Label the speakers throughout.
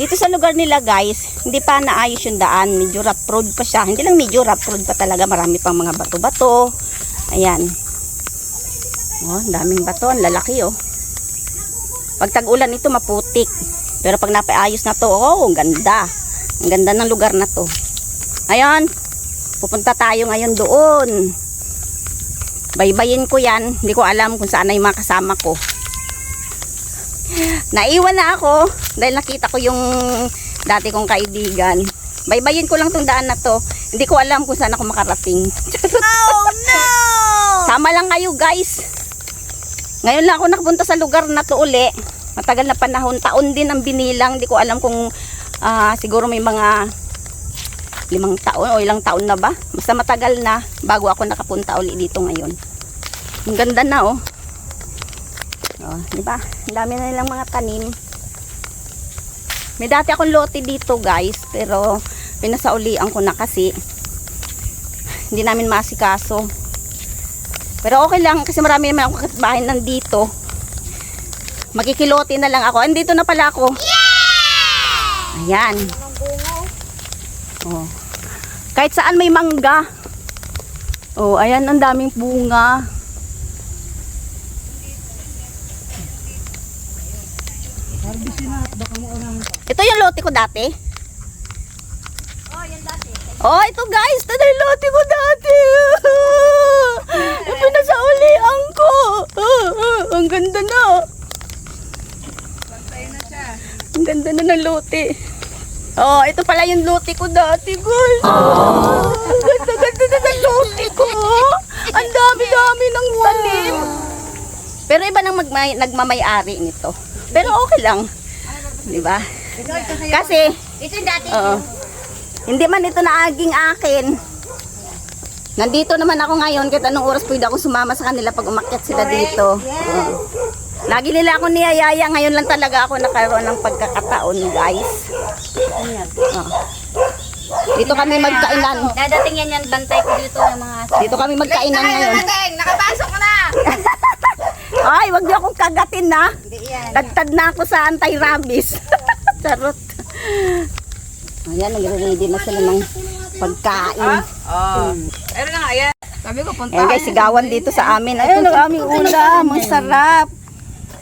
Speaker 1: Dito sa lugar nila guys, hindi pa naayos yung daan. Medyo rough road pa siya. Hindi lang medyo rough road pa talaga. Marami pang mga bato-bato. Ayan. Oh, daming bato. Ang lalaki oh. Pag tag-ulan ito, maputik. Pero pag napaayos na to, oh, ang ganda. Ang ganda ng lugar na to. Ayan. Pupunta tayo ngayon doon. Baybayin ko yan. Hindi ko alam kung saan na yung mga kasama ko. Naiwan na ako dahil nakita ko yung dati kong kaibigan. Baybayin ko lang tong daan na to. Hindi ko alam kung saan ako makarating.
Speaker 2: Oh no!
Speaker 1: Sama lang kayo guys. Ngayon lang ako nakapunta sa lugar na to uli. Matagal na panahon. Taon din ang binilang. Hindi ko alam kung ah, siguro may mga limang taon o ilang taon na ba. Basta matagal na bago ako nakapunta uli dito ngayon. Ang ganda na oh. Di ba? Dami na nilang mga tanim. May dati akong lote dito, guys, pero pinasaulian ko na kasi hindi namin masikaso. Pero okay lang kasi marami naman akong kapitbahay nandito. Makikilote na lang ako. Andito na pala ako. Ayan. Oh. Kahit saan may mangga. Oh, ayan ang daming bunga. Ito yung lote ko dati.
Speaker 2: Oh, yan dati.
Speaker 1: Oh, ito guys, ito na yung lote ko dati. Ito na sa ulian ko. Ang ganda na. Ang ganda na ng lote. Oh, ito pala yung lote ko dati, guys. Oh, ang ganda, ganda na ng lote ko. Ang dami-dami ng tanim. Pero iba nang nagmamay-ari nito. Pero okay lang. Di ba? Kasi,
Speaker 2: Ito dati.
Speaker 1: Oo. Hindi man ito naaging akin. Nandito naman ako ngayon kahit anong oras pwede ako sumama sa kanila pag umakyat sila dito. Oo. Lagi nila ako niyayaya. Ngayon lang talaga ako nakaroon ng pagkakataon, guys. Oo. Dito kami magkainan.
Speaker 2: Dadating yan yan, bantay ko dito ng mga aso.
Speaker 1: Dito kami magkainan ngayon.
Speaker 2: Nakapasok ka na!
Speaker 1: Ay, wag niyo akong kagatin na.
Speaker 2: Hindi.
Speaker 1: Tagtad na ako sa anti-rabies. Charot. Ayan, nagre-ready na sila ng pagkain.
Speaker 3: Oh. Pero na nga, ayan. Sabi ko, punta.
Speaker 1: Ayan guys, sigawan dito sa amin. Ayun, ang aming ulam. Ang sarap.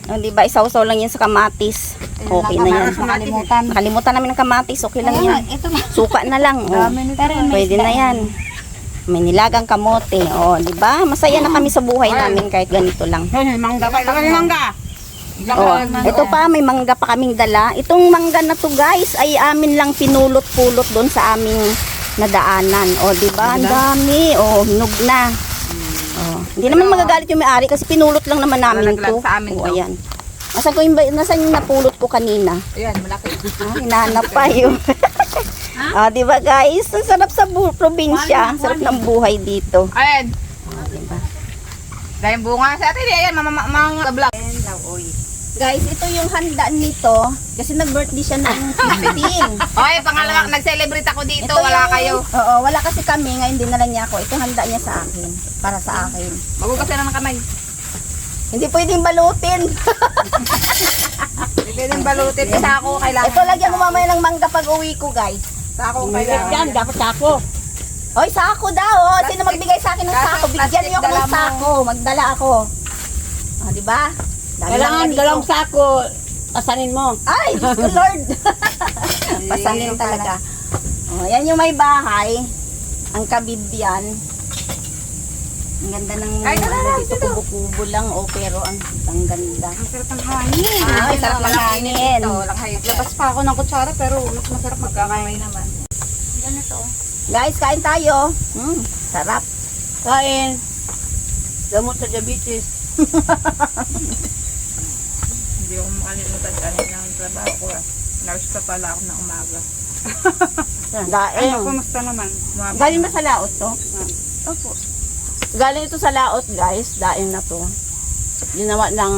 Speaker 1: Oh, di ba, isaw-saw lang yan sa kamatis. Okay na yan.
Speaker 2: Nakalimutan.
Speaker 1: Nakalimutan namin ng kamatis. Okay lang yan.
Speaker 2: Ito na.
Speaker 1: Suka na lang. Oh. Pwede na yan. May nilagang kamote. Oh, di ba? Masaya na kami sa buhay namin kahit ganito lang.
Speaker 3: Mangga pa. Mangga.
Speaker 1: Oh, ito pa, may mangga pa kaming dala. Itong mangga na to guys, ay amin lang pinulot-pulot doon sa aming nadaanan. O, di ba? Ang dami. O, hinog na. Oh, hindi naman magagalit yung may-ari kasi pinulot lang naman namin to.
Speaker 3: sa amin
Speaker 1: O,
Speaker 3: to.
Speaker 1: ayan. Nasaan ko yung, nasaan yung napulot ko kanina?
Speaker 3: Ayan, malaki.
Speaker 1: Ah, hinahanap pa yun. ah, di ba guys? Ang sarap sa probinsya. Ang sarap ng buhay dito.
Speaker 3: Ayan.
Speaker 1: Ah, di ba?
Speaker 3: Dahil bunga sa atin. Ayan, mga vlog.
Speaker 1: Guys, ito yung handa nito kasi nag-birthday siya ng 15.
Speaker 3: Okay, pangalawa, nag-celebrate ako dito.
Speaker 1: Ito
Speaker 3: Wala
Speaker 1: yung-
Speaker 3: kayo.
Speaker 1: Oo, wala kasi kami. Ngayon dinala niya ako. Ito handa niya sa akin. Para sa akin.
Speaker 3: Magugas na ng kamay.
Speaker 1: Hindi pwedeng balutin.
Speaker 3: Hindi pwedeng balutin. Isa ako kailangan.
Speaker 1: Ito lagyan mo mamaya ng mangga pag uwi ko, guys.
Speaker 3: Isa ako kailangan.
Speaker 1: dapat sako. Hoy, sako daw. Oh. Sino
Speaker 3: Plastic.
Speaker 1: magbigay sa akin ng sako? Bigyan
Speaker 3: plastic,
Speaker 1: niyo ako
Speaker 3: dala
Speaker 1: ng
Speaker 3: mo.
Speaker 1: sako. Magdala ako. Ah, di ba?
Speaker 4: Kailangan
Speaker 1: lang
Speaker 4: dalawang
Speaker 1: dito.
Speaker 4: sako, pasanin mo.
Speaker 1: Ay, Diyos ko Lord. Pasanin talaga. Oh, yan yung may bahay. Ang kabibyan. Ang ganda ng
Speaker 3: Ay, tara,
Speaker 1: ano dito, kubo-kubo lang. Oh, pero ang, ang ganda.
Speaker 3: Ang sarap ng hangin.
Speaker 1: Ay, sarap ng hangin.
Speaker 3: Ito, lang hayop. Labas pa ako ng kutsara pero mas masarap magkamay naman.
Speaker 2: Ganito.
Speaker 1: Guys, kain tayo. Mm, sarap.
Speaker 4: Kain. Gamot sa diabetes.
Speaker 3: Hindi ko makalimutan kanina ang trabaho ko. ah. Nurse pa pala ako ng umaga. Ay,
Speaker 1: Daing.
Speaker 3: kumusta naman? Umabot
Speaker 1: Galing ba
Speaker 3: na.
Speaker 1: sa laot to?
Speaker 3: Opo.
Speaker 1: Galing ito sa laot, guys. Daing na to. Ginawa ng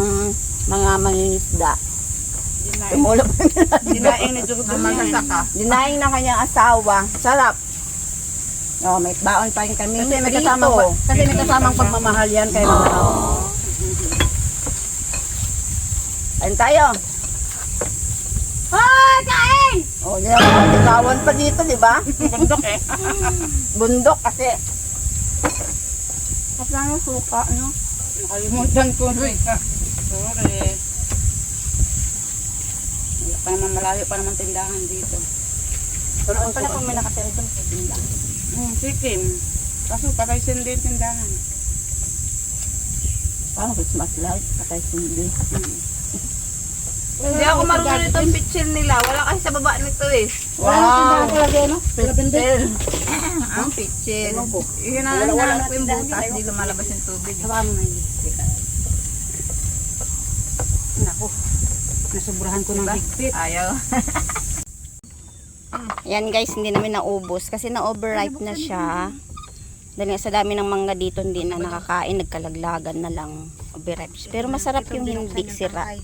Speaker 1: mga mangingisda.
Speaker 3: Dinaing.
Speaker 1: Tumulog.
Speaker 3: Dinaing ni Dugo. Magsasaka.
Speaker 1: Dinaing ng kanyang asawa. Sarap. Oh, may baon pa rin kami.
Speaker 4: Kasi may kasamang, pa- kasi may kasamang pagmamahal yan kay mga
Speaker 1: Kain tayo.
Speaker 2: Hoy, kain!
Speaker 4: Gawan pa dito, di ba?
Speaker 3: Bundok eh.
Speaker 4: Bundok kasi.
Speaker 3: At lang yung suka, no? Nakalimutan ko. Uy, sorry. Wala pa naman malayo pa naman tindahan dito.
Speaker 4: Pero ang pala kung may nakatira doon sa tindahan.
Speaker 3: Hmm, sikim. Kaso patay sin din tindahan.
Speaker 4: Parang Christmas light, patay hindi.
Speaker 2: Hindi ako marunong nito ang pitchil nila. Wala kasi sa baba nito eh.
Speaker 3: Wow!
Speaker 4: Pintel.
Speaker 2: Ang
Speaker 4: ko.
Speaker 2: Yun ang
Speaker 4: Wala- wala
Speaker 2: hinahanap ko yung butas.
Speaker 4: nila,
Speaker 2: Di lumalabas yung tubig.
Speaker 4: Hawakan mo na yun. Naku. Nasubrahan ko ng higpit.
Speaker 2: Ayaw.
Speaker 1: Yan guys, hindi namin naubos kasi na-overripe na siya. Dahil nga sa dami ng mangga dito hindi na nakakain, nagkalaglagan na lang overripe. Pero masarap yung hindi sira. Ay,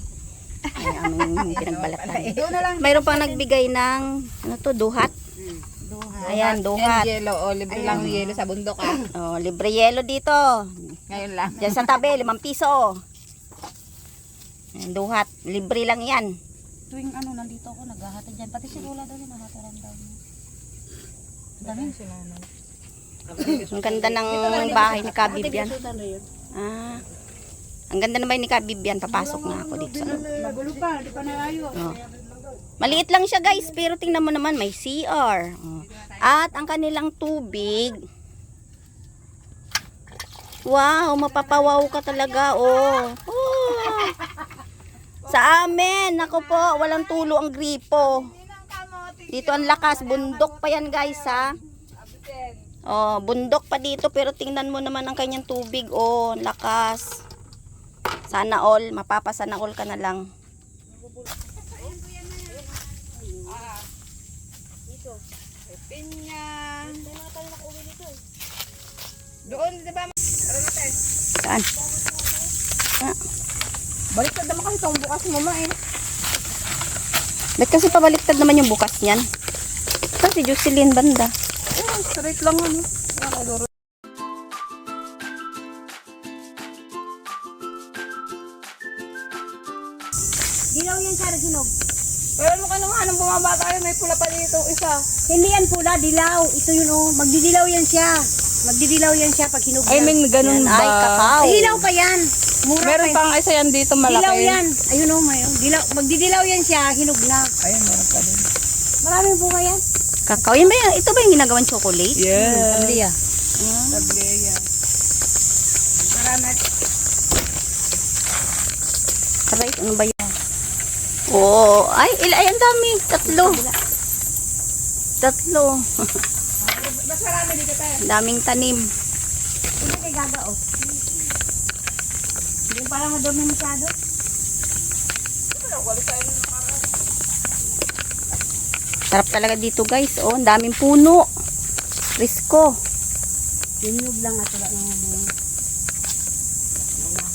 Speaker 1: aming pinagbalatan. Mayroon pang nagbigay ng, ano to, duhat. Ayan, duhat.
Speaker 2: yelo. O, libre lang yung yelo sa bundok ah.
Speaker 1: Oh, libre yelo dito.
Speaker 2: Ngayon lang.
Speaker 1: Diyan sa tabi, limang piso. Duhat. Libre lang yan.
Speaker 2: Tuwing ano, nandito ako, naghahatid dyan. Pati si Lola daw nahataran daw. Daming sila.
Speaker 1: Ang ganda ng bahay ni Kabibyan. Ah. Ang ganda ng bahay ni Kabibyan. Papasok nga ako dito sa loob.
Speaker 3: Magulo pa, di pa naayos.
Speaker 1: Oh. Maliit lang siya guys, pero tingnan mo naman may CR. Oh. At ang kanilang tubig. Wow, mapapawaw ka talaga oh. oh. Sa amin, nako po, walang tulo ang gripo. Dito ang lakas, bundok pa yan guys ha. Oh, bundok pa dito pero tingnan mo naman ang kanyang tubig oh, lakas. Sana all, mapapasana all ka na lang.
Speaker 2: Doon, di ba?
Speaker 1: Saan? Ah,
Speaker 2: Baliktad naman kasi itong bukas mo ma eh.
Speaker 1: ba't kasi pabaliktad naman yung bukas niyan? Saan si Jocelyn banda?
Speaker 2: Oh, straight lang ano.
Speaker 4: Dilaw yan siya, Reginog.
Speaker 2: Pero mo ka naman, anong bumaba tayo, may pula pa dito, isa.
Speaker 4: Hindi yan pula, dilaw. Ito yun oh. Magdidilaw yan siya. Magdidilaw yan siya pag hinug
Speaker 2: I mean, ganun
Speaker 1: Yan,
Speaker 2: ba?
Speaker 1: ay, kakao.
Speaker 4: Ay, dilaw pa yan. Mura
Speaker 2: Meron
Speaker 4: pa.
Speaker 2: pang isa yan dito malaki.
Speaker 4: Dilaw yan. Ayun oh, mayo. Dilaw, magdidilaw yan siya, hinog na.
Speaker 2: Ayun, meron pa din.
Speaker 4: Maraming bunga yan.
Speaker 1: Kakao. Yan ba yan? Ito ba yung ginagawang chocolate?
Speaker 2: Yes.
Speaker 4: Tablia.
Speaker 2: Tableya. Marami.
Speaker 1: Aray, ano ba yan? Oo. ay, il ay, ang dami. Tatlo. Tatlo.
Speaker 2: Mas marami dito tayo.
Speaker 1: Ang daming tanim.
Speaker 4: Hindi kay gaga oh. Hindi parang madumi masyado.
Speaker 1: Sarap talaga dito guys. Oh, ang daming puno. Risko.
Speaker 4: Hinog lang at wala nang bunga.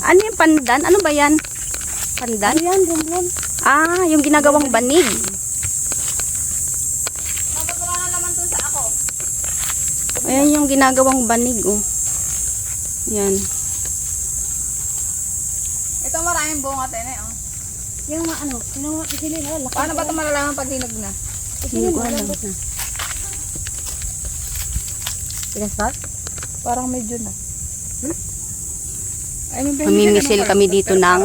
Speaker 1: Ano yung pandan? Ano ba yan? Pandan?
Speaker 4: Ano yan, rumlon?
Speaker 1: Ah, yung ginagawang banig. Ayan yung ginagawang banig, oh. Yan.
Speaker 2: Ito bunga tayo na oh.
Speaker 4: Yung mga ano, yung mga isilin, oh, laki.
Speaker 2: Paano ba ito malalaman pag hinog na?
Speaker 4: Isilin, malambot na.
Speaker 1: Pinasat?
Speaker 2: Parang medyo na. Hmm? Ay, may
Speaker 1: Namimisil kami dito ng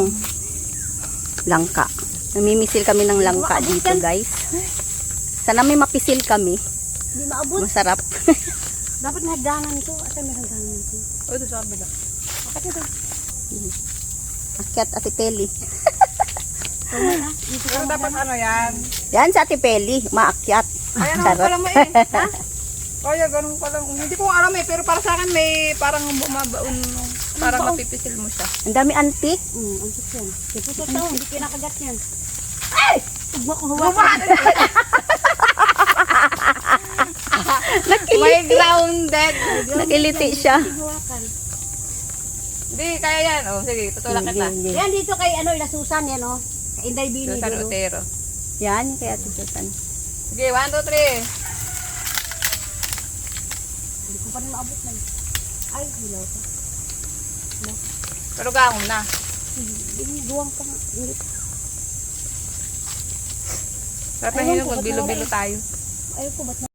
Speaker 1: langka. Namimisil kami ng langka dito, guys. Sana may mapisil kami.
Speaker 4: Hindi maabot.
Speaker 1: Masarap.
Speaker 4: Dapat may hagdanan ito. Ate, may hagdanan ito.
Speaker 2: O, ito sa kabila.
Speaker 4: Bakit ito?
Speaker 1: Akyat Ate Peli.
Speaker 2: Pero dapat ano yan?
Speaker 1: Yan sa Ate Peli, maakyat.
Speaker 2: Ayan ako pala mo eh. Ha? Kaya ganun pala. Hindi ko alam eh. Pero para sa akin may parang bumabaon. Parang mapipisil mo siya.
Speaker 1: Ang dami antik.
Speaker 4: Hmm, ang sus yan. Ito to to, hindi kinakagat yan. Ay! Huwag ko hawakan.
Speaker 2: May grounded.
Speaker 1: Nakiliti siya.
Speaker 2: Hindi, kaya yan. O, sige, tutulak kita.
Speaker 1: Hindi, hindi.
Speaker 4: Yan dito kay ano, Ilasusan yan oh. Kay Inday Bini.
Speaker 2: Susan
Speaker 4: dulo.
Speaker 2: Otero.
Speaker 1: Yan, kay Ate Susan.
Speaker 2: Sige, one, two, three.
Speaker 4: Hindi ko pa rin maabot na. Ay, hilaw pa.
Speaker 2: Pero gahong na.
Speaker 4: Hindi, duwang pa nga. Hindi.
Speaker 2: Sarap na
Speaker 4: ba't
Speaker 2: magbilo-bilo tayo.
Speaker 4: Ayoko, ba't